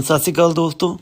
ਸਤਿ ਸ਼੍ਰੀ ਅਕਾਲ ਦੋਸਤੋ।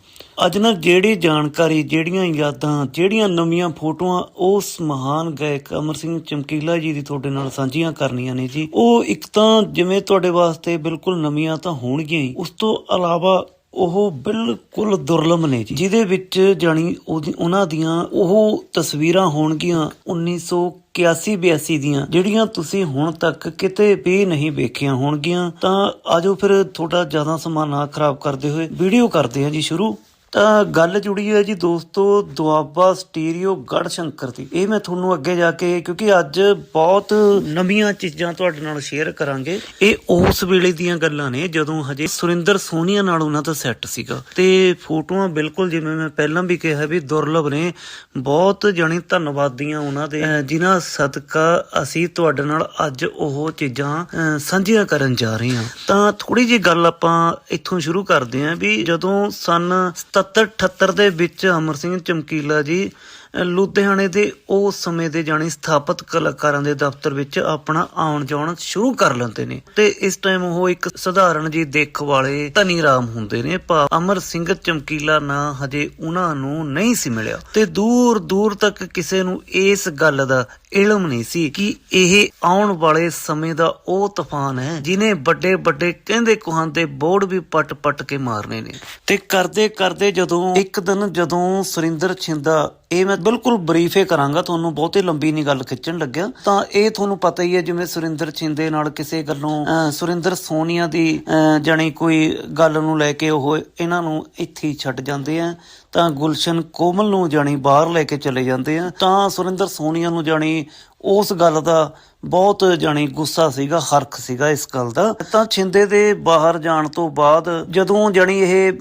ਅੱਜ ਨਾ ਜਿਹੜੀ ਜਾਣਕਾਰੀ, ਜਿਹੜੀਆਂ ਯਾਦਾਂ, ਜਿਹੜੀਆਂ ਨਵੀਆਂ ਫੋਟੋਆਂ, ਉਸ ਮਹਾਨ ਗਾਇਕ ਅਮਰ ਸਿੰਘ ਚਮਕੀਲਾ ਜੀ ਦੀ ਤੁਹਾਡੇ ਨਾਲ ਸਾਂਝੀਆਂ ਕਰਨੀਆਂ ਨੇ ਜੀ। ਉਹ ਇੱਕ ਤਾਂ ਜਿਵੇਂ ਤੁਹਾਡੇ ਵਾਸਤੇ ਬਿਲਕੁਲ ਨਵੀਆਂ ਤਾਂ ਹੋਣਗੀਆਂ ਹੀ, ਉਸ ਤੋਂ ਇਲਾਵਾ ਉਹ ਬਿਲਕੁਲ ਦੁਰਲਭ ਨੇ ਜੀ। ਜਿਹਦੇ ਵਿੱਚ ਜਾਣੀ ਉਹਦੀ- ਉਹਨਾਂ ਦੀਆਂ ਉਹ ਤਸਵੀਰਾਂ ਹੋਣਗੀਆਂ 1981 82 ਦੀਆਂ ਜਿਹੜੀਆਂ ਤੁਸੀਂ ਹੁਣ ਤੱਕ ਕਿਤੇ ਵੀ ਨਹੀਂ ਵੇਖੀਆਂ ਹੋਣਗੀਆਂ, ਤਾਂ ਆਜੋ ਫਿਰ ਥੋੜਾ ਜ਼ਿਆਦਾ ਸਮਾਂ ਨਾ ਖਰਾਬ ਕਰਦੇ ਹੋਏ ਵੀਡੀਓ ਕਰਦੇ ਹਾਂ ਜੀ ਸ਼ੁਰੂ। ਤਾਂ ਗੱਲ ਜੁੜੀ ਹੈ ਜੀ ਦੋਸਤੋ, ਦੁਆਬਾ ਸਟੀਰੀਓ ਗੜ ਸ਼ੰਕਰ ਦੀ। ਇਹ ਮੈਂ ਤੁਹਾਨੂੰ ਅੱਗੇ ਜਾ ਕੇ, ਕਿਉਂਕਿ ਅੱਜ ਬਹੁਤ ਨਵੀਆਂ ਚੀਜ਼ਾਂ ਤੁਹਾਡੇ ਨਾਲ ਸ਼ੇਅਰ ਕਰਾਂਗੇ। ਇਹ ਉਸ ਵੇਲੇ ਦੀਆਂ ਗੱਲਾਂ ਨੇ, ਜਦੋਂ ਹਜੇ ਸੁਰਿੰਦਰ ਸੋਨੀਆ ਨਾਲ ਉਹਨਾਂ ਦਾ ਸੈੱਟ ਸੀਗਾ। ਤੇ ਫੋਟੋਆਂ ਬਿਲਕੁਲ ਜਿਵੇਂ ਮੈਂ ਪਹਿਲਾਂ ਵੀ ਕਿਹਾ ਵੀ ਦੁਰਲਭ ਨੇ, ਬਹੁਤ ਜਾਣੀ ਧੰਨਵਾਦੀਆਂ ਉਹਨਾਂ ਦੇ, ਅਹ, ਜਿਨ੍ਹਾਂ ਸਦਕਾ ਅਸੀਂ ਤੁਹਾਡੇ ਨਾਲ ਅੱਜ ਉਹ ਚੀਜ਼ਾਂ ਸਾਂਝੀਆਂ ਕਰਨ ਜਾ ਰਹੇ ਹਾਂ। ਤਾਂ ਥੋੜੀ ਜਿਹੀ ਗੱਲ ਆਪਾਂ ਇੱਥੋਂ ਸ਼ੁਰੂ ਕਰਦੇ ਹਾਂ ਵੀ ਜਦੋਂ ਸਨ 77 78 ਦੇ ਵਿੱਚ ਅਮਰ ਸਿੰਘ ਚਮਕੀਲਾ ਜੀ ਲੁਧਿਆਣੇ ਦੇ ਉਸ ਸਮੇਂ ਦੇ ਜਾਣੀ ਸਥਾਪਿਤ ਕਲਾਕਾਰਾਂ ਦੇ ਦਫ਼ਤਰ ਵਿੱਚ ਆਪਣਾ ਆਉਣ ਜਾਣ ਸ਼ੁਰੂ ਕਰ ਲੈਂਦੇ ਨੇ। ਤੇ ਇਸ ਟਾਈਮ ਉਹ ਇੱਕ ਸਧਾਰਨ ਜੀ ਦੇਖ ਵਾਲੇ ਧਨੀ ਰਾਮ ਹੁੰਦੇ ਨੇ। ਭਾ ਅਮਰ ਸਿੰਘ ਚਮਕੀਲਾ ਨਾਂ ਹਜੇ ਉਹਨਾਂ ਨੂੰ ਨਹੀਂ ਸੀ ਮਿਲਿਆ। ਤੇ ਦੂਰ ਦੂਰ ਤੱਕ ਕਿਸੇ ਨੂੰ ਇਸ ਗੱਲ ਦਾ ਇਲਮ ਨਹੀਂ ਸੀ ਕਿ ਇਹ ਆਉਣ ਵਾਲੇ ਸਮੇਂ ਦਾ ਉਹ ਤੂਫਾਨ ਹੈ, ਜਿਨੇ ਵੱਡੇ ਵੱਡੇ ਕਹਿੰਦੇ ਕੁਹਾਂਦੇ ਬੋਰਡ ਵੀ ਪਟ ਪਟ ਕੇ ਮਾਰਨੇ ਨੇ। ਤੇ ਕਰਦੇ ਕਰਦੇ ਜਦੋਂ ਇੱਕ ਦਿਨ ਜਦੋਂ ਸੁਰਿੰਦਰ ਛਿੰਦਾ ਇਹ ਮੈਂ ਬਿਲਕੁਲ ਬਰੀਫੇ ਕਰਾਂਗਾ ਤੁਹਾਨੂੰ ਬਹੁਤੀ ਲੰਬੀ ਨਹੀਂ ਗੱਲ ਖਿੱਚਣ ਲੱਗਿਆ। ਤਾਂ ਇਹ ਤੁਹਾਨੂੰ ਪਤਾ ਹੀ ਹੈ ਜਿਵੇਂ ਸੁਰਿੰਦਰ ਛਿੰਦੇ ਨਾਲ ਕਿਸੇ ਗੱਲੋਂ ਸੁਰਿੰਦਰ ਸੋਨੀਆ ਦੀ ਅਹ, ਜਾਣੀ ਕੋਈ ਗੱਲ ਨੂੰ ਲੈ ਕੇ ਉਹ ਇਹਨਾਂ ਨੂੰ ਇੱਥੇ ਛੱਡ ਜਾਂਦੇ ਆ। ਤਾਂ ਗੁਲਸ਼ਨ ਕੋਮਲ ਨੂੰ ਜਾਣੀ ਬਾਹਰ ਲੈ ਕੇ ਚਲੇ ਜਾਂਦੇ ਆ। ਤਾਂ ਸੁਰਿੰਦਰ ਸੋਨੀਆ ਨੂੰ ਜਾਣੀ ਉਸ ਗੱਲ ਦਾ ਬਹੁਤ ਜਾਣੀ ਗੁੱਸਾ ਸੀਗਾ ਹਰਖ ਸੀਗਾ ਇਸ ਗੱਲ ਦਾ। ਤਾਂ ਛਿੰਦੇ ਦੇ ਬਾਹਰ ਜਾਣ ਤੋਂ ਬਾਅਦ ਜਦੋਂ ਜਾਣੀ ਇਹ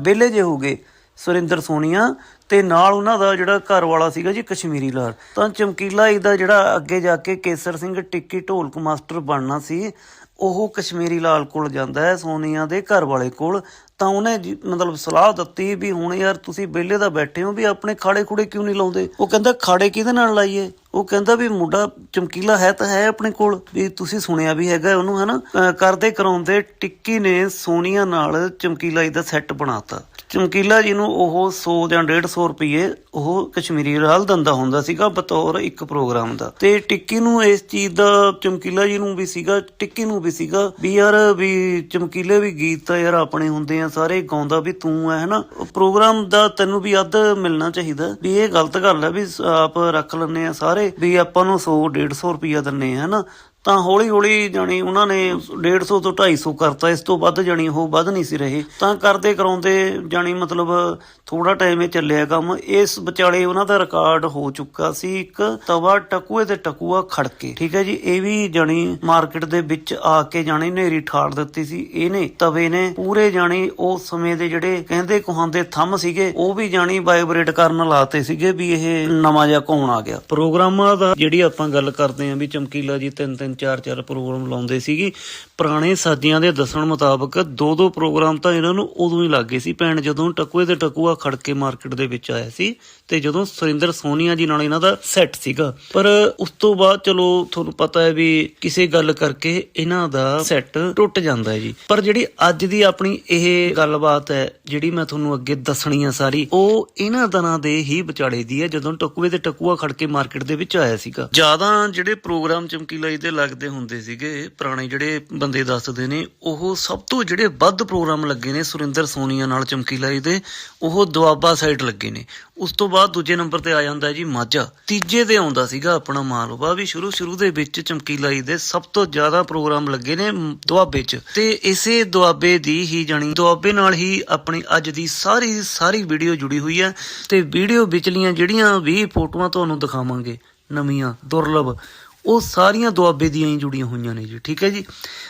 ਵਿਹਲੇ ਜੇ ਹੋ ਗਏ ਸੁਰਿੰਦਰ ਸੋਨੀਆ ਤੇ ਨਾਲ ਉਹਨਾਂ ਦਾ ਜਿਹੜਾ ਘਰ ਵਾਲਾ ਸੀਗਾ ਜੀ ਕਸ਼ਮੀਰੀ ਲਾਲ, ਤਾਂ ਚਮਕੀਲਾ ਇਹਦਾ ਜਿਹੜਾ ਅੱਗੇ ਜਾ ਕੇ ਕੇਸਰ ਸਿੰਘ ਟਿੱਕੀ ਢੋਲਕ ਮਾਸਟਰ ਬਣਨਾ ਸੀ, ਉਹ ਕਸ਼ਮੀਰੀ ਲਾਲ ਕੋਲ ਜਾਂਦਾ ਹੈ, ਸੋਨੀਆ ਦੇ ਘਰ ਵਾਲੇ ਕੋਲ। ਤਾਂ ਉਹਨੇ ਮਤਲਬ ਸਲਾਹ ਦਿੱਤੀ ਵੀ ਹੁਣ ਯਾਰ ਤੁਸੀਂ ਵਿਹਲੇ ਦਾ ਬੈਠੇ ਹੋ ਵੀ ਆਪਣੇ ਖਾੜੇ ਖੁੜੇ ਕਿਉਂ ਨਹੀਂ ਲਾਉਂਦੇ? ਉਹ ਕਹਿੰਦਾ, ਖਾੜੇ ਕਿਹਦੇ ਨਾਲ ਲਾਈਏ? ਉਹ ਕਹਿੰਦਾ ਵੀ ਮੁੰਡਾ ਚਮਕੀਲਾ ਹੈ ਤਾਂ ਹੈ ਆਪਣੇ ਕੋਲ। ਵੀ ਤੁਸੀਂ ਸੁਣਿਆ ਵੀ ਹੈਗਾ ਉਹਨੂੰ, ਹਨਾ? ਅਹ ਕਰਦੇ ਕਰਾਉਂਦੇ ਟਿੱਕੀ ਨੇ ਸੋਨੀਆ ਨਾਲ ਚਮਕੀਲਾ ਜੀ ਦਾ ਸੈੱਟ ਬਣਾਤਾ। ਚਮਕੀਲਾ ਜੀ ਨੂੰ ਉਹ 100 ਜਾਂ 150 ਰੁਪਏ ਉਹ ਕਸ਼ਮੀਰੀ ਰਾਲ ਦਿੰਦਾ ਹੁੰਦਾ ਸੀਗਾ, ਬਤੌਰ ਇੱਕ ਪ੍ਰੋਗਰਾਮ ਦਾ। ਤੇ ਟਿੱਕੀ ਨੂੰ ਇਸ ਚੀਜ਼ ਦਾ, ਚਮਕੀਲਾ ਜੀ ਨੂੰ ਵੀ ਸੀਗਾ, ਟਿੱਕੀ ਨੂੰ ਵੀ ਸੀਗਾ, ਵੀ ਯਾਰ ਵੀ ਚਮਕੀਲੇ ਵੀ ਗੀਤ ਤਾਂ ਯਾਰ ਆਪਣੇ ਹੁੰਦੇ ਆ, ਸਾਰੇ ਗਾਉਂਦਾ ਵੀ ਤੂੰ ਹੈ ਹਨਾ? ਪ੍ਰੋਗਰਾਮ ਦਾ ਤੈਨੂੰ ਵੀ ਅੱਧ ਮਿਲਣਾ ਚਾਹੀਦਾ। ਵੀ ਇਹ ਗਲਤ ਗੱਲ ਹੈ ਵੀ ਆਪ ਰੱਖ ਲੈਣੇ ਆ ਸਾਰੇ, ਵੀ ਆਪਾਂ ਨੂੰ 100 150 ਰੁਪਿਆ ਦਿੰਨੇ ਆ, ਹਨਾ? ਤਾਂ ਹੌਲੀ ਹੌਲੀ ਜਾਣੀ ਉਹਨਾਂ ਨੇ 150 ਤੋਂ 250 ਕਰਤਾ, ਇਸ ਤੋਂ ਵੱਧ ਜਾਣੀ ਉਹ ਵੱਧ ਨਹੀਂ ਸੀ ਰਹੇ। ਤਾਂ ਕਰਦੇ ਕਰਾਉਂਦੇ ਜਾਣੀ ਮਤਲਬ ਥੋੜਾ ਟਾਈਮ ਇਹ ਚੱਲਿਆ ਕੰਮ। ਇਸ ਵਿਚਾਲੇ ਉਹਨਾਂ ਦਾ ਰਿਕਾਰਡ ਹੋ ਚੁੱਕਾ ਸੀ ਇੱਕ ਤਵਾ ਟਕੂਏ ਤੇ ਟਕੂਆ ਖੜਕੇ। ਠੀਕ ਹੈ ਜੀ, ਇਹ ਵੀ ਜਾਣੀ ਮਾਰਕੀਟ ਦੇ ਵਿੱਚ ਆ ਕੇ ਜਾਣੀ ਨੇਰੀ ਠਾੜ ਦਿੱਤੀ ਸੀ। ਇਹਨੇ ਤਵੇ ਨੇ ਪੂਰੇ ਜਾਣੀ ਉਹ ਸਮੇਂ ਦੇ ਜਿਹੜੇ ਕਹਿੰਦੇ ਕੁਹਾਂਦੇ ਥੰਮ ਸੀਗੇ, ਉਹ ਵੀ ਜਾਣੀ ਵਾਈਬ੍ਰੇਟ ਕਰਨ ਲਾਤੇ ਸੀਗੇ ਵੀ ਇਹ ਨਵਾਂ ਜਿਹਾ ਕੌਣ ਆ ਗਿਆ। ਪ੍ਰੋਗਰਾਮਾਂ ਦਾ ਜਿਹੜੀ ਆਪਾਂ ਗੱਲ ਕਰਦੇ ਆਂ ਵੀ ਚਮਕੀਲਾ ਜੀ ਤਿੰਨ ਤਿੰਨ ਚਾਰ ਚਾਰ ਪ੍ਰੋਗਰਾਮ ਲਾਉਂਦੇ ਸੀਗੀ। ਪੁਰਾਣੇ ਸਾਜੀਆਂ ਦੇ ਦੱਸਣ ਮੁਤਾਬਕ ਦੋ ਦੋ ਪ੍ਰੋਗਰਾਮ ਤਾਂ ਇਹਨਾਂ ਨੂੰ ਉਦੋਂ ਹੀ ਲੱਗੇ ਸੀ। ਪੈਣ ਜਦੋਂ ਟਕੂਏ ਤੇ ਟਕੂਆ ਖੜਕੇ ਮਾਰਕੀਟ ਦੇ ਵਿੱਚ ਆਇਆ ਸੀ ਤੇ ਜਦੋਂ ਸੁਰਿੰਦਰ ਸੋਨੀਆ ਜੀ ਨਾਲ ਇਹਨਾਂ ਦਾ ਸੈੱਟ ਸੀਗਾ। ਪਰ ਉਸ ਤੋਂ ਬਾਅਦ ਚਲੋ ਤੁਹਾਨੂੰ ਪਤਾ ਹੈ ਵੀ ਕਿਸੇ ਗੱਲ ਕਰਕੇ ਇਹਨਾਂ ਦਾ ਸੈੱਟ ਟੁੱਟ ਜਾਂਦਾ ਹੈ ਜੀ। ਪਰ ਜਿਹੜੀ ਅੱਜ ਦੀ ਆਪਣੀ ਇਹ ਗੱਲਬਾਤ ਹੈ, ਜਿਹੜੀ ਮੈਂ ਤੁਹਾਨੂੰ ਅੱਗੇ ਦੱਸਣੀ ਆ ਸਾਰੀ, ਉਹ ਇਹਨਾਂ ਤਰ੍ਹਾਂ ਦੇ ਹੀ ਵਿਚਾਲੇ ਦੀ ਹੈ, ਜਦੋਂ ਟਕੂਏ ਤੇ ਟਕੂਆ ਖੜਕੇ ਮਾਰਕੀਟ ਦੇ ਵਿੱਚ ਆਇਆ ਸੀਗਾ। ਜ਼ਿਆਦਾ ਜਿਹੜੇ ਪ੍ਰੋਗਰਾਮ ਚਮਕੀਲਾ ਦੇ ਲੱਗਦੇ ਹੁੰਦੇ ਸੀਗੇ, ਪੁਰਾਣੇ ਜਿਹੜੇ ਬੰਦੇ ਦੱਸਦੇ ਨੇ, ਉਹ ਸਭ ਤੋਂ ਜਿਹੜੇ ਵੱਧ ਪ੍ਰੋਗਰਾਮ ਲੱਗੇ ਨੇ ਸੁਰਿੰਦਰ ਸੋਨੀਆ ਨਾਲ ਚਮਕੀਲਾ ਜੀ ਦੇ, ਉਹ ਦੁਆਬਾ ਸਾਈਡ ਲੱਗੇ ਨੇ। ਉਸ ਤੋਂ ਬਾਅਦ ਦੂਜੇ ਨੰਬਰ ਤੇ ਆ ਜਾਂਦਾ ਜੀ ਮਾਝਾ। ਤੀਜੇ ਤੇ ਆਉਂਦਾ ਸੀਗਾ ਆਪਣਾ ਮਾਲਵਾ ਵੀ ਸ਼ੁਰੂ ਸ਼ੁਰੂ ਦੇ ਵਿੱਚ ਚਮਕੀਲਾ ਜੀ ਦੇ, ਸਭ ਤੋਂ ਜ਼ਿਆਦਾ ਪ੍ਰੋਗਰਾਮ ਲੱਗੇ ਨੇ ਦੁਆਬੇ 'ਚ। ਤੇ ਇਸੇ ਦੁਆਬੇ ਦੀ ਹੀ ਜਾਣੀ, ਦੁਆਬੇ ਨਾਲ ਹੀ ਆਪਣੀ ਅੱਜ ਦੀ ਸਾਰੀ ਸਾਰੀ ਵੀਡੀਓ ਜੁੜੀ ਹੋਈ ਹੈ। ਤੇ ਵੀਡੀਓ ਵਿਚਲੀਆਂ ਜਿਹੜੀਆਂ ਵੀ ਫੋਟੋਆਂ ਤੁਹਾਨੂੰ ਦਿਖਾਵਾਂਗੇ, ਨਵੀਆਂ, ਦੁਰਲਭ। ਉਹ ਸਾਰੀਆਂ ਦੁਆਬੇ ਦੀਆਂ ਹੀ ਜੁੜੀਆਂ ਹੋਈਆਂ ਨੇ ਜੀ, ਠੀਕ ਹੈ ਜੀ?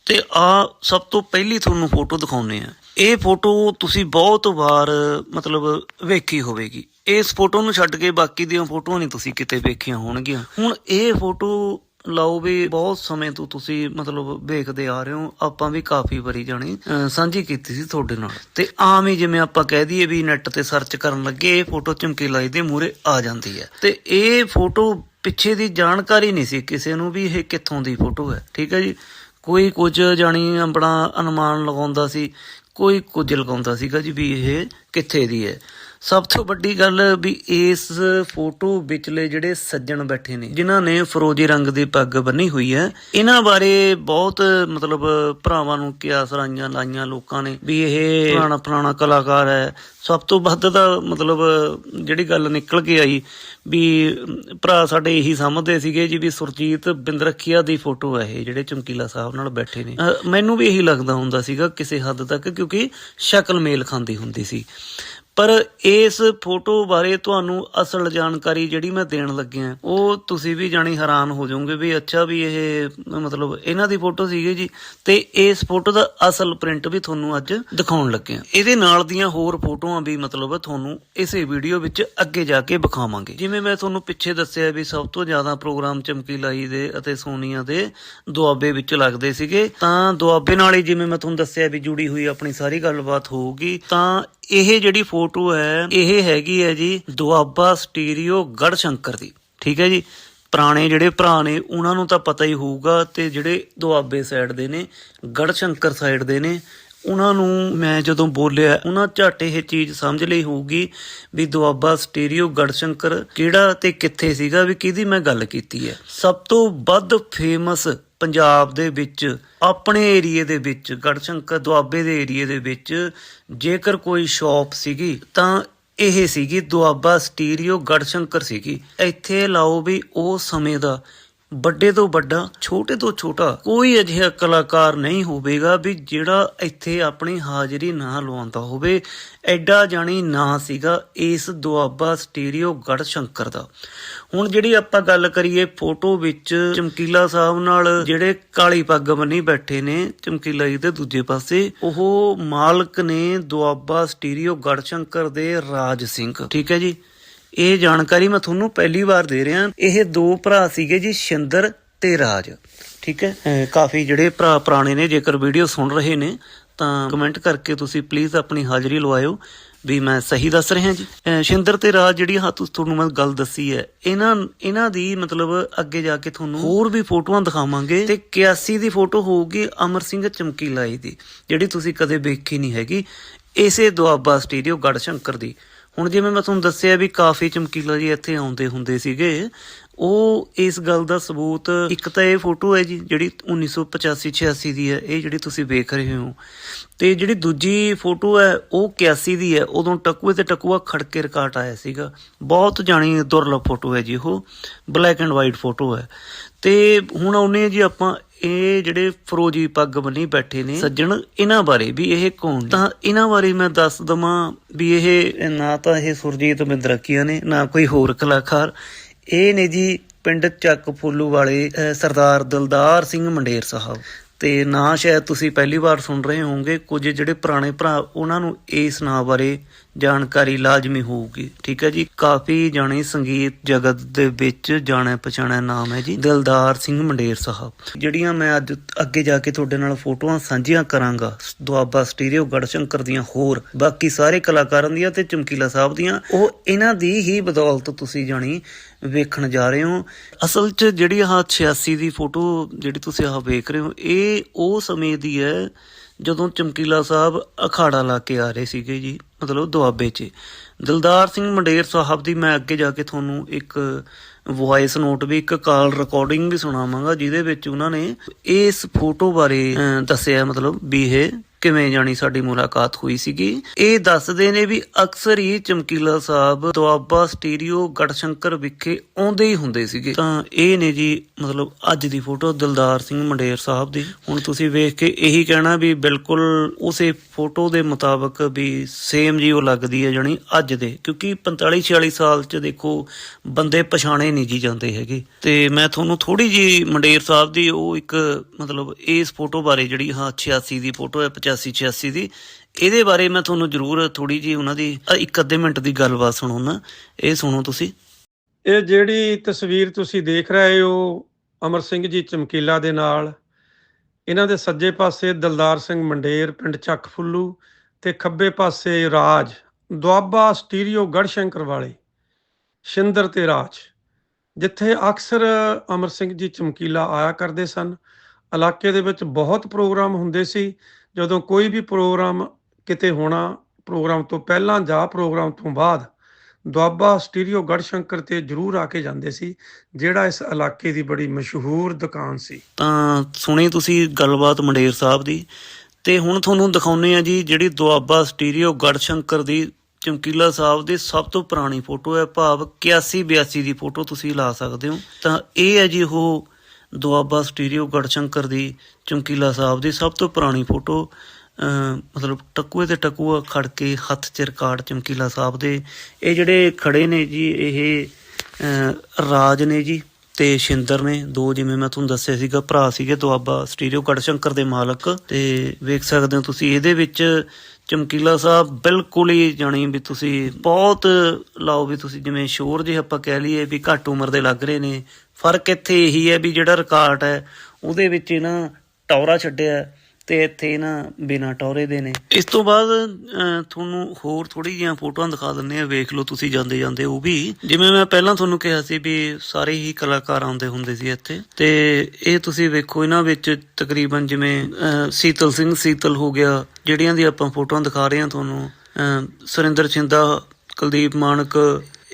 ਤੇ ਆ ਸਭ ਤੋਂ ਪਹਿਲੀ ਤੁਹਾਨੂੰ ਫੋਟੋ ਦਿਖਾਉਨੇ ਆ ਇਹ ਫੋਟੋ ਤੁਸੀਂ ਬਹੁਤ ਵਾਰ, ਮਤਲਬ ਵੇਖੀ ਹੋਵੇਗੀ। ਇਸ ਫੋਟੋ ਨੂੰ ਛੱਡ ਕੇ ਬਾਕੀ ਦੀਆਂ ਫੋਟੋਆਂ ਨਹੀਂ ਤੁਸੀਂ ਕਿਤੇ ਵੇਖੀਆਂ ਹੋਣਗੀਆਂ। ਹੁਣ ਇਹ ਫੋਟੋ ਲਓ ਵੀ ਬਹੁਤ ਸਮੇਂ ਤੋਂ ਤੁਸੀਂ ਮਤਲਬ ਵੇਖਦੇ ਆ ਰਹੇ ਹੋ, ਆਪਾਂ ਵੀ ਕਾਫੀ ਵਾਰੀ ਜਾਣੀ ਸਾਂਝੀ ਕੀਤੀ ਸੀ ਤੁਹਾਡੇ ਨਾਲ। ਤੇ ਆਮ ਹੀ ਜਿਵੇਂ ਆਪਾਂ ਕਹਿ ਦਈਏ ਵੀ ਨੈਟ ਤੇ ਸਰਚ ਕਰਨ ਲੱਗੇ, ਇਹ ਫੋਟੋ ਚਮਕੀਲਾ ਜੀ ਦੇ ਮੂਹਰੇ ਆ ਜਾਂਦੀ ਹੈ। ਤੇ ਇਹ ਫੋਟੋ ਪਿੱਛੇ ਦੀ ਜਾਣਕਾਰੀ ਨਹੀਂ ਸੀ ਕਿਸੇ ਨੂੰ ਵੀ ਇਹ ਕਿੱਥੋਂ ਦੀ ਫੋਟੋ ਹੈ, ਠੀਕ ਹੈ ਜੀ? ਕੋਈ ਕੁਝ ਜਾਣੀ ਆਪਣਾ ਅਨੁਮਾਨ ਲਗਾਉਂਦਾ ਸੀ, ਕੋਈ ਕੁਝ ਲਗਾਉਂਦਾ ਸੀਗਾ ਜੀ ਵੀ ਇਹ ਕਿੱਥੇ ਦੀ ਹੈ। ਸਭ ਤੋਂ ਵੱਡੀ ਗੱਲ ਵੀ ਇਸ ਫੋਟੋ ਵਿਚਲੇ ਜਿਹੜੇ ਸੱਜਣ ਬੈਠੇ ਨੇ, ਜਿਨ੍ਹਾਂ ਨੇ ਫਰੋਜੀ ਰੰਗ ਦੀ ਪੱਗ ਬੰਨੀ ਹੋਈ ਹੈ, ਇਹਨਾਂ ਬਾਰੇ ਬਹੁਤ ਮਤਲਬ ਭਰਾਵਾਂ ਨੂੰ ਕਿਆ ਸਰਾਈਆਂ ਲਾਈਆਂ ਲੋਕਾਂ ਨੇ ਵੀ ਇਹ ਪੁਰਾਣਾ ਪੁਰਾਣਾ ਕਲਾਕਾਰ ਹੈ। ਸਭ ਤੋਂ ਵੱਧ ਦਾ ਮਤਲਬ ਜਿਹੜੀ ਗੱਲ ਨਿਕਲ ਕੇ ਆਈ ਵੀ ਭਰਾ ਸਾਡੇ ਇਹੀ ਸਮਝਦੇ ਸੀਗੇ ਜੀ ਵੀ ਸੁਰਜੀਤ ਬਿੰਦਰਖੀਆ ਦੀ ਫੋਟੋ ਹੈ ਇਹ, ਜਿਹੜੇ ਚਮਕੀਲਾ ਸਾਹਿਬ ਨਾਲ ਬੈਠੇ ਨੇ। ਮੈਨੂੰ ਵੀ ਇਹੀ ਲੱਗਦਾ ਹੁੰਦਾ ਸੀਗਾ ਕਿਸੇ ਹੱਦ ਤੱਕ, ਕਿਉਂਕਿ ਸ਼ਕਲ ਮੇਲ ਖਾਂਦੀ ਹੁੰਦੀ ਸੀ। ਪਰ ਇਸ ਫੋਟੋ ਬਾਰੇ ਤੁਹਾਨੂੰ ਅਸਲ ਜਾਣਕਾਰੀ ਜਿਹੜੀ ਮੈਂ ਦੇਣ ਲੱਗਿਆ ਉਹ ਤੁਸੀਂ ਵੀ ਜਾਣੀ ਹੈਰਾਨ ਹੋ ਜਾਓਗੇ ਵੀ ਅੱਛਾ ਵੀ ਇਹ, ਮਤਲਬ ਇਹਨਾਂ ਦੀ ਫੋਟੋ ਸੀਗੀ ਜੀ ਤੇ ਇਸ ਫੋਟੋ ਦਾ ਅਸਲ ਪ੍ਰਿੰਟ ਵੀ ਤੁਹਾਨੂੰ ਅੱਜ ਦਿਖਾਉਣ ਲੱਗਿਆ ਇਹਦੇ ਨਾਲ ਦੀਆਂ ਹੋਰ ਫੋਟੋਆਂ ਵੀ ਮਤਲਬ ਤੁਹਾਨੂੰ ਇਸੇ ਵੀਡੀਓ ਵਿੱਚ ਅੱਗੇ ਜਾ ਕੇ ਵਿਖਾਵਾਂਗੇ। ਜਿਵੇਂ ਮੈਂ ਤੁਹਾਨੂੰ ਪਿੱਛੇ ਦੱਸਿਆ ਵੀ ਸਭ ਤੋਂ ਜ਼ਿਆਦਾ ਪ੍ਰੋਗਰਾਮ ਚਮਕੀਲਾਈ ਦੇ ਅਤੇ ਸੋਨੀਆ ਦੇ ਦੁਆਬੇ ਵਿੱਚ ਲੱਗਦੇ ਸੀਗੇ, ਤਾਂ ਦੁਆਬੇ ਨਾਲ ਹੀ ਜਿਵੇਂ ਮੈਂ ਤੁਹਾਨੂੰ ਦੱਸਿਆ ਵੀ ਜੁੜੀ ਹੋਈ ਆਪਣੀ ਸਾਰੀ ਗੱਲਬਾਤ ਹੋਊਗੀ, ਤਾਂ ਇਹ ਜਿਹੜੀ ਫੋਟੋ ਹੈ, ਇਹ ਹੈਗੀ ਹੈ ਜੀ ਦੁਆਬਾ ਸਟੀਰੀਓ ਗੜ ਸ਼ੰਕਰ ਦੀ, ਠੀਕ ਹੈ ਜੀ? ਪੁਰਾਣੇ ਜਿਹੜੇ ਭਰਾ ਨੇ, ਉਹਨਾਂ ਨੂੰ ਤਾਂ ਪਤਾ ਹੀ ਹੋਊਗਾ ਤੇ ਜਿਹੜੇ ਦੁਆਬੇ ਸਾਈਡ ਦੇ ਨੇ ਗੜ ਸ਼ੰਕਰ ਸਾਈਡ ਦੇ ਨੇ, ਉਹਨਾਂ ਨੂੰ ਮੈਂ ਜਦੋਂ ਬੋਲਿਆ, ਉਹਨਾਂ ਝੱਟ ਇਹ ਚੀਜ਼ ਸਮਝ ਲਈ ਹੋਊਗੀ ਵੀ ਦੁਆਬਾ ਸਟੀਰੀਓ ਗੜਸ਼ੰਕਰ ਕਿਹੜਾ ਤੇ ਕਿੱਥੇ ਸੀਗਾ, ਵੀ ਕਿਹਦੀ ਮੈਂ ਗੱਲ ਕੀਤੀ ਹੈ। ਸਭ ਤੋਂ ਵੱਧ ਫੇਮਸ ਪੰਜਾਬ ਦੇ ਵਿੱਚ, ਆਪਣੇ ਏਰੀਏ ਦੇ ਵਿੱਚ ਗੜਸ਼ੰਕਰ ਦੁਆਬੇ ਦੇ ਏਰੀਏ ਦੇ ਵਿੱਚ ਜੇਕਰ ਕੋਈ ਸ਼ਾਪ ਸੀਗੀ ਤਾਂ ਇਹ ਸੀਗੀ ਦੁਆਬਾ ਸਟੀਰੀਓ ਗੜਸ਼ੰਕਰ ਸੀਗੀ। ਇੱਥੇ ਲਾਓ ਵੀ ਉਹ ਸਮੇਂ ਦਾ ਵੱਡੇ ਤੋਂ ਵੱਡਾ, ਛੋਟੇ ਤੋਂ ਛੋਟਾ ਕੋਈ ਅਜਿਹਾ ਕਲਾਕਾਰ ਨਹੀਂ ਹੋਵੇਗਾ ਵੀ ਜਿਹੜਾ ਇੱਥੇ ਆਪਣੀ ਹਾਜ਼ਰੀ ਨਾ ਲਵਾਉਂਦਾ ਹੋਵੇ। ਐਡਾ ਜਾਣੀ ਨਾ ਸੀਗਾ ਇਸ ਦੁਆਬਾ ਸਟੀਰੀਓ ਗੜ ਸ਼ੰਕਰ ਦਾ। ਹੁਣ ਜਿਹੜੀ ਆਪਾਂ ਗੱਲ ਕਰੀਏ ਫੋਟੋ ਵਿੱਚ, ਚਮਕੀਲਾ ਸਾਹਿਬ ਨਾਲ ਜਿਹੜੇ ਕਾਲੀ ਪੱਗ ਬੰਨੀ ਬੈਠੇ ਨੇ, ਚਮਕੀਲਾ ਜੀ ਦੇ ਦੂਜੇ ਪਾਸੇ, ਉਹ ਮਾਲਕ ਨੇ ਦੁਆਬਾ ਸਟੀਰੀਓ ਗੜ ਸ਼ੰਕਰ ਦੇ ਰਾਜ ਸਿੰਘ। ਠੀਕ ਹੈ ਜੀ? ਇਹ ਜਾਣਕਾਰੀ ਮੈਂ ਤੁਹਾਨੂੰ ਪਹਿਲੀ ਵਾਰ ਦੇ ਰਿਹਾ। ਇਹ ਦੋ ਭਰਾ ਸੀਗੇ ਜੀ, ਸ਼ਿੰਦਰ ਤੇ ਰਾਜ। ਠੀਕ ਹੈ? ਕਾਫੀ ਜਿਹੜੇ ਭਰਾ ਪੁਰਾਣੇ ਨੇ, ਜੇਕਰ ਵੀਡੀਓ ਸੁਣ ਰਹੇ ਨੇ, ਤਾਂ ਕਮੈਂਟ ਕਰਕੇ ਤੁਸੀਂ ਪਲੀਜ਼ ਆਪਣੀ ਹਾਜ਼ਰੀ ਲਵਾਇਓ ਵੀ ਮੈਂ ਸਹੀ ਦੱਸ ਰਿਹਾ ਜੀ। ਅਹ ਸ਼ਿੰਦਰ ਤੇ ਰਾਜ ਜਿਹੜੀ ਹਾਂ, ਤੁਸੀਂ, ਤੁਹਾਨੂੰ ਮੈਂ ਗੱਲ ਦੱਸੀ ਹੈ। ਇਹਨਾਂ ਇਹਨਾਂ ਦੀ ਮਤਲਬ ਅੱਗੇ ਜਾ ਕੇ ਤੁਹਾਨੂੰ ਹੋਰ ਵੀ ਫੋਟੋਆਂ ਦਿਖਾਵਾਂਗੇ ਤੇ 81 ਦੀ ਫੋਟੋ ਹੋਊਗੀ ਅਮਰ ਸਿੰਘ ਚਮਕੀਲਾ ਦੀ, ਜਿਹੜੀ ਤੁਸੀਂ ਕਦੇ ਵੇਖੀ ਨਹੀਂ ਹੈਗੀ। ਇਸੇ ਦੁਆਬਾ ਸਟੂਡੀਓ ਗੜ ਸ਼ੰਕਰ ਦੀ। ਹੁਣ ਜਿਵੇਂ ਮੈਂ ਤੁਹਾਨੂੰ ਦੱਸਿਆ ਵੀ ਕਾਫੀ ਚਮਕੀਲਾ ਜੀ ਇੱਥੇ ਆਉਂਦੇ ਹੁੰਦੇ ਸੀਗੇ, ਉਹ ਇਸ ਗੱਲ ਦਾ ਸਬੂਤ, ਇੱਕ ਤਾਂ ਇਹ ਫੋਟੋ ਹੈ ਜੀ ਜਿਹੜੀ 1985 86 ਦੀ ਹੈ, ਇਹ ਜਿਹੜੀ ਤੁਸੀਂ ਵੇਖ ਰਹੇ ਹੋ। ਤੇ ਜਿਹੜੀ ਦੂਜੀ ਫੋਟੋ ਹੈ, ਉਹ 81 ਦੀ ਹੈ, ਉਦੋਂ ਟਕੂਏ ਤੇ ਟਕੂਆ ਖੜਕੇ ਰਿਕਾਰਡ ਆਇਆ ਸੀਗਾ। ਬਹੁਤ ਜਾਣੀ ਦੁਰਲਭ ਫੋਟੋ ਹੈ ਜੀ ਉਹ, ਬਲੈਕ ਐਂਡ ਵਾਈਟ ਫੋਟੋ ਹੈ। ਤੇ ਹੁਣ ਆਉਨੇ ਜੀ ਆਪਾਂ, ਇਹ ਜਿਹੜੇ ਫਰੋਜੀ ਪੱਗ ਬੰਨੀ ਬੈਠੇ ਨੇ, ਸੱਜਣ ਇਹਨਾਂ ਬਾਰੇ ਵੀ ਇਹ ਕੌਣ ਤਾਂ ਇਹਨਾਂ ਬਾਰੇ ਮੈਂ ਦੱਸ ਦਵਾਂ ਵੀ ਇਹ ਨਾ ਤਾਂ ਇਹ ਸੁਰਜੀਤ ਮਿੰਦਰਕੀਆਂ ਨੇ, ਨਾ ਕੋਈ ਹੋਰ ਕਲਾਕਾਰ। ਇਹ ਨੇ ਜੀ ਪਿੰਡ ਚੱਕ ਫੁੱਲੂ ਵਾਲੇ ਸਰਦਾਰ ਦਿਲਦਾਰ ਸਿੰਘ ਮੰਡੇਰ ਸਾਹਿਬ। ਤੇ ਨਾਂ ਸ਼ਾਇਦ ਤੁਸੀਂ ਪਹਿਲੀ ਵਾਰ ਸੁਣ ਰਹੇ ਹੋਵੋਗੇ, ਕੁਝ ਜਿਹੜੇ ਪੁਰਾਣੇ ਭਰਾ, ਉਹਨਾਂ ਨੂੰ ਇਸ ਨਾਂ ਬਾਰੇ ਜਾਣਕਾਰੀ ਲਾਜ਼ਮੀ ਹੋਊਗੀ। ਠੀਕ ਹੈ ਜੀ? ਕਾਫੀ ਜਾਣੇ ਸੰਗੀਤ ਜਗਤ ਦੇ ਵਿੱਚ ਜਾਣਿਆ ਪਛਾਣਿਆ ਨਾਮ ਹੈ ਜੀ। ਦਿਲਦਾਰ ਸਿੰਘ ਮੰਡੇਰ ਸਾਹਿਬ। ਜਿਹੜੀਆਂ ਮੈਂ ਅੱਜ ਅੱਗੇ ਜਾ ਕੇ ਤੁਹਾਡੇ ਨਾਲ ਫੋਟੋਆਂ ਸਾਂਝੀਆਂ ਕਰਾਂਗਾ, ਦੁਆਬਾ ਸਟੀਰੀਓ ਗੜਸ਼ੰਕਰ ਦੀਆਂ ਹੋਰ, ਬਾਕੀ ਸਾਰੇ ਕਲਾਕਾਰਾਂ ਦੀਆਂ ਤੇ ਚਮਕੀਲਾ ਸਾਹਿਬ ਦੀਆਂ, ਉਹ ਇਹਨਾਂ ਦੀ ਹੀ ਬਦੌਲਤ ਤੁਸੀਂ ਜਾਣੀ ਵੇਖਣ ਜਾ ਰਹੇ ਹੋ। ਅਸਲ 'ਚ ਜਿਹੜੀ ਆਹ 86 ਦੀ ਫੋਟੋ ਜਿਹੜੀ ਤੁਸੀਂ ਆਹ ਵੇਖ ਰਹੇ ਹੋ, ਇਹ ਉਹ ਸਮੇਂ ਦੀ ਹੈ ਜਦੋਂ ਚਮਕੀਲਾ ਸਾਹਿਬ ਅਖਾੜਾ ਲਾ ਕੇ ਆ ਰਹੇ ਸੀਗੇ ਜੀ, ਮਤਲਬ ਦੁਆਬੇ 'ਚ। ਦਿਲਦਾਰ ਸਿੰਘ ਮੰਡੇਰ ਸਾਹਿਬ ਦੀ ਮੈਂ ਅੱਗੇ ਜਾ ਕੇ ਤੁਹਾਨੂੰ ਇੱਕ ਵੌਇਸ ਨੋਟ ਵੀ, ਇੱਕ ਕਾਲ ਰਿਕਾਰਡਿੰਗ ਵੀ ਸੁਣਾਵਾਂਗਾ, ਜਿਹਦੇ ਵਿੱਚ ਉਹਨਾਂ ਨੇ ਇਸ ਫੋਟੋ ਬਾਰੇ ਦੱਸਿਆ ਮਤਲਬ ਵੀ ਇਹ ਕਿਵੇਂ ਜਾਣੀ ਸਾਡੀ ਮੁਲਾਕਾਤ ਹੋਈ ਸੀਗੀ? ਇਹ ਦੱਸਦੇ ਨੇ ਵੀ ਅਕਸਰ ਹੀ ਚਮਕੀਲਾ ਸਾਹਿਬ ਦੁਆਬਾ ਸਟੀਰੀਓ ਗੜਸ਼ੰਕਰ ਵਿਖੇ ਆਉਂਦੇ ਹੀ ਹੁੰਦੇ ਸੀਗੇ। ਤਾਂ ਇਹ ਨੇ ਜੀ, ਮਤਲਬ ਅੱਜ ਦੀ ਫੋਟੋ ਦਿਲਦਾਰ ਸਿੰਘ ਮੰਡੇਰ ਸਾਹਿਬ ਦੀ। ਹੁਣ ਤੁਸੀਂ ਵੇਖ ਕੇ ਇਹੀ ਕਹਿਣਾ ਵੀ ਬਿਲਕੁਲ ਉਸੇ ਫੋਟੋ ਦੇ ਮੁਤਾਬਕ ਵੀ ਸੇਮ ਜੀ ਉਹ ਲੱਗਦੀ ਹੈ ਜਾਣੀ ਅੱਜ ਦੇ। ਕਿਉਂਕਿ 45 46 ਸਾਲ ਚ ਦੇਖੋ, ਬੰਦੇ ਪਛਾਣੇ ਨਹੀਂ ਜੀ ਜਾਂਦੇ ਹੈਗੇ। ਤੇ ਮੈਂ ਤੁਹਾਨੂੰ ਥੋੜੀ ਜੀ ਮੰਡੇਰ ਸਾਹਿਬ ਦੀ ਉਹ ਇੱਕ, ਮਤਲਬ ਇਸ ਫੋਟੋ ਬਾਰੇ ਜਿਹੜੀ, ਹਾਂ 86 ਦੀ ਫੋਟੋ ਹੈ 85 86 ਦੀ। ਇਹਦੇ ਬਾਰੇ ਮੈਂ ਤੁਹਾਨੂੰ ਜ਼ਰੂਰ ਥੋੜੀ ਜੀ ਉਹਨਾਂ ਦੀ ਇੱਕ ਅੱਧੇ ਮਿੰਟ ਦੀ ਗੱਲਬਾਤ ਸੁਣਾਉਣਾ ਇਹ ਸੁਣੋ ਤੁਸੀਂ। ਇਹ ਜਿਹੜੀ ਤਸਵੀਰ ਤੁਸੀਂ ਦੇਖ ਰਹੇ ਹੋ, ਅਮਰ ਸਿੰਘ ਜੀ ਚਮਕੀਲਾ ਦੇ ਨਾਲ, ਇਹਨਾਂ ਦੇ ਸੱਜੇ ਪਾਸੇ ਦਲਦਾਰ ਸਿੰਘ ਮੰਡੇਰ, ਪਿੰਡ ਚੱਕ ਤੇ ਖੱਬੇ ਪਾਸੇ ਰਾਜ, ਦੁਆਬਾ ਸਟੀਰੀਓ ਗੜਸ਼ੰਕਰ ਵਾਲੇ, ਸ਼ਿੰਦਰ ਤੇ ਰਾਜ, ਜਿੱਥੇ ਅਕਸਰ ਅਮਰ ਸਿੰਘ ਜੀ ਚਮਕੀਲਾ ਆਇਆ ਕਰਦੇ ਸਨ। ਇਲਾਕੇ ਦੇ ਵਿੱਚ ਬਹੁਤ ਪ੍ਰੋਗਰਾਮ ਹੁੰਦੇ ਸੀ। ਜਦੋਂ ਕੋਈ ਵੀ ਪ੍ਰੋਗਰਾਮ ਕਿਤੇ ਹੋਣਾ, ਪ੍ਰੋਗਰਾਮ ਤੋਂ ਪਹਿਲਾਂ ਜਾਂ ਪ੍ਰੋਗਰਾਮ ਤੋਂ ਬਾਅਦ, ਦੁਆਬਾ ਸਟੀਰੀਓ ਗੜਸ਼ੰਕਰ ਤੇ ਜਰੂਰ ਆ ਕੇ ਜਾਂਦੇ ਸੀ, ਜਿਹੜਾ ਇਸ ਇਲਾਕੇ ਦੀ ਬੜੀ ਮਸ਼ਹੂਰ ਦੁਕਾਨ ਸੀ। ਤਾਂ ਸੁਣੀ ਤੁਸੀਂ ਗੱਲਬਾਤ ਮੰਡੇਰ ਸਾਹਿਬ ਦੀ? ਤੇ ਹੁਣ ਤੁਹਾਨੂੰ ਦਿਖਾਉਨੇ ਆ ਜੀ, ਜਿਹੜੀ ਦੁਆਬਾ ਸਟੀਰੀਓ ਗੜਸ਼ੰਕਰ ਦੀ ਚਮਕੀਲਾ ਸਾਹਿਬ ਦੀ ਸਭ ਤੋਂ ਪੁਰਾਣੀ ਫੋਟੋ ਹੈ, ਭਾਵ 81 82 ਦੀ ਫੋਟੋ ਤੁਸੀਂ ਲਾ ਸਕਦੇ ਹੋ। ਤਾਂ ਇਹ ਹੈ ਜੀ ਉਹ ਦੁਆਬਾ ਸਟੀਰੀਓ ਗੜਸ਼ੰਕਰ ਦੀ ਚਮਕੀਲਾ ਸਾਹਿਬ ਦੀ ਸਭ ਤੋਂ ਪੁਰਾਣੀ ਫੋਟੋ ਮਤਲਬ ਟਕੂਏ ਤੇ ਟਕੂਆ ਖੜ ਕੇ ਹੱਥ ਚ ਰਿਕਾਰਡ ਚਮਕੀਲਾ ਸਾਹਿਬ ਦੇ। ਇਹ ਜਿਹੜੇ ਖੜੇ ਨੇ ਜੀ, ਇਹ ਰਾਜ ਨੇ ਜੀ ਤੇ ਸ਼ਿੰਦਰ ਨੇ। ਦੋ ਜਿਵੇਂ ਮੈਂ ਤੁਹਾਨੂੰ ਦੱਸਿਆ ਸੀਗਾ, ਭਰਾ ਸੀਗੇ ਦੁਆਬਾ ਸਟੀਰੀਓ ਗੜਸ਼ੰਕਰ ਦੇ ਮਾਲਕ। ਤੇ ਵੇਖ ਸਕਦੇ ਹੋ ਤੁਸੀਂ, ਇਹਦੇ ਵਿੱਚ ਚਮਕੀਲਾ ਸਾਹਿਬ, ਬਿਲਕੁਲ ਹੀ ਜਾਣੀ ਵੀ ਤੁਸੀਂ ਬਹੁਤ ਲਾਓ ਵੀ ਤੁਸੀਂ ਜਿਵੇਂ ਸ਼ੋਰ ਜੇ ਆਪਾਂ ਕਹਿ ਲਈਏ ਵੀ ਘੱਟ ਉਮਰ ਦੇ ਲੱਗ ਰਹੇ ਨੇ। ਫ਼ਰਕ ਇੱਥੇ ਇਹੀ ਹੈ ਵੀ ਜਿਹੜਾ ਰਿਕਾਰਡ ਹੈ, ਉਹਦੇ ਵਿੱਚ ਇਹਨਾਂ ਟੌਰਾ ਛੱਡਿਆ। ਤੇ ਇੱਥੇ ਨਾ ਬਿਨਾ ਟੌਰੇ ਦੇ ਨੇ। ਇਸ ਤੋਂ ਬਾਅਦ ਤੁਹਾਨੂੰ ਹੋਰ ਥੋੜੀ ਜਿਹੀਆਂ ਫੋਟੋਆਂ ਦਿਖਾ ਦਿੰਨੇ ਆ ਵੇਖ ਲਓ ਤੁਸੀਂ ਜਾਂਦੇ ਜਾਂਦੇ ਉਹ ਵੀ। ਜਿਵੇਂ ਮੈਂ ਪਹਿਲਾਂ ਤੁਹਾਨੂੰ ਕਿਹਾ ਸੀ ਵੀ ਸਾਰੇ ਹੀ ਕਲਾਕਾਰ ਆਉਂਦੇ ਹੁੰਦੇ ਸੀ ਇੱਥੇ। ਤੇ ਇਹ ਤੁਸੀਂ ਵੇਖੋ, ਇਹਨਾਂ ਵਿੱਚ ਤਕਰੀਬਨ ਜਿਵੇਂ ਸੀਤਲ ਸਿੰਘ ਸੀਤਲ ਹੋ ਗਿਆ, ਜਿਹੜੀਆਂ ਦੀ ਆਪਾਂ ਫੋਟੋਆਂ ਦਿਖਾ ਰਹੇ ਹਾਂ ਤੁਹਾਨੂੰ। ਸੁਰਿੰਦਰ ਛਿੰਦਾ, ਕੁਲਦੀਪ ਮਾਨਕ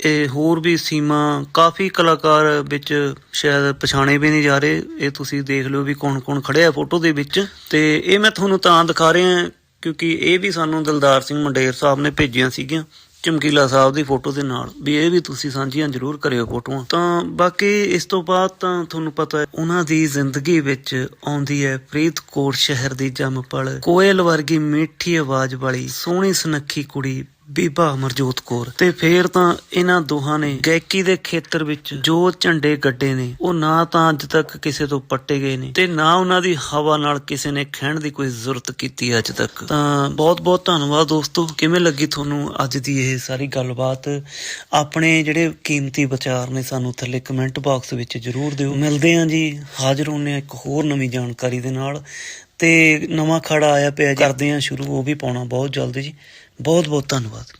ਇਹ ਹੋਰ ਵੀ ਸੀਮਾ ਕਾਫੀ ਕਲਾਕਾਰ ਵਿੱਚ ਸ਼ਾਇਦ ਪਛਾਣੇ ਵੀ ਨਹੀਂ ਜਾ ਰਹੇ। ਇਹ ਤੁਸੀਂ ਦੇਖ ਲਿਓ ਵੀ ਕੌਣ ਕੌਣ ਖੜਿਆ ਫੋਟੋ ਦੇ ਵਿੱਚ। ਤੇ ਇਹ ਮੈਂ ਤੁਹਾਨੂੰ ਤਾਂ ਦਿਖਾ ਰਿਹਾ ਕਿਉਂਕਿ ਇਹ ਵੀ ਸਾਨੂੰ ਦਿਲਦਾਰ ਸਿੰਘ ਮੰਡੇਰ ਸਾਹਿਬ ਨੇ ਭੇਜੀਆਂ ਸੀਗੀਆਂ ਚਮਕੀਲਾ ਸਾਹਿਬ ਦੀ ਫੋਟੋ ਦੇ ਨਾਲ। ਵੀ ਇਹ ਵੀ ਤੁਸੀਂ ਸਾਂਝੀਆਂ ਜ਼ਰੂਰ ਕਰਿਓ ਫੋਟੋਆਂ। ਤਾਂ ਬਾਕੀ ਇਸ ਤੋਂ ਬਾਅਦ ਤਾਂ ਤੁਹਾਨੂੰ ਪਤਾ ਹੈ, ਉਹਨਾਂ ਦੀ ਜ਼ਿੰਦਗੀ ਵਿੱਚ ਆਉਂਦੀ ਹੈ ਫਰੀਦਕੋਟ ਸ਼ਹਿਰ ਦੀ ਜੰਮਪਲ। ਕੋਇਲ ਵਰਗੀ ਮਿੱਠੀ ਆਵਾਜ਼ ਵਾਲੀ ਸੋਹਣੀ ਸੁਨੱਖੀ ਕੁੜੀ ਬੀਬਾ ਅਮਰਜੋਤ ਕੌਰ। ਤੇ ਫੇਰ ਤਾਂ ਇਹਨਾਂ ਦੋਹਾਂ ਨੇ ਗਾਇਕੀ ਦੇ ਖੇਤਰ ਵਿੱਚ ਜੋ ਝੰਡੇ ਗੱਡੇ ਨੇ, ਉਹ ਨਾ ਤਾਂ ਅੱਜ ਤੱਕ ਕਿਸੇ ਤੋਂ ਪੱਟੇ ਗਏ ਨੇ ਤੇ ਨਾ ਉਹਨਾਂ ਦੀ ਹਵਾ ਨਾਲ ਕਿਸੇ ਨੇ ਖਹਿਣ ਦੀ ਕੋਈ ਜ਼ਰੂਰਤ ਕੀਤੀ ਅੱਜ ਤੱਕ। ਤਾਂ ਬਹੁਤ ਬਹੁਤ ਧੰਨਵਾਦ ਦੋਸਤੋ। ਕਿਵੇਂ ਲੱਗੀ ਤੁਹਾਨੂੰ ਅੱਜ ਦੀ ਇਹ ਸਾਰੀ ਗੱਲਬਾਤ? ਆਪਣੇ ਜਿਹੜੇ ਕੀਮਤੀ ਵਿਚਾਰ ਨੇ ਸਾਨੂੰ ਥੱਲੇ ਕਮੈਂਟ ਬਾਕਸ ਵਿੱਚ ਜਰੂਰ ਦਿਓ। ਮਿਲਦੇ ਹਾਂ ਜੀ, ਹਾਜ਼ਰ ਹੋਣੇ ਇੱਕ ਹੋਰ ਨਵੀਂ ਜਾਣਕਾਰੀ ਦੇ ਨਾਲ। ਤੇ ਨਵਾਂ ਖੜਾ ਆਇਆ ਪਿਆ ਕਰਦੇ ਹਾਂ ਸ਼ੁਰੂ, ਉਹ ਵੀ ਪਾਉਣਾ ਬਹੁਤ ਜਲਦੀ ਜੀ। ਬਹੁਤ ਬਹੁਤ ਧੰਨਵਾਦ।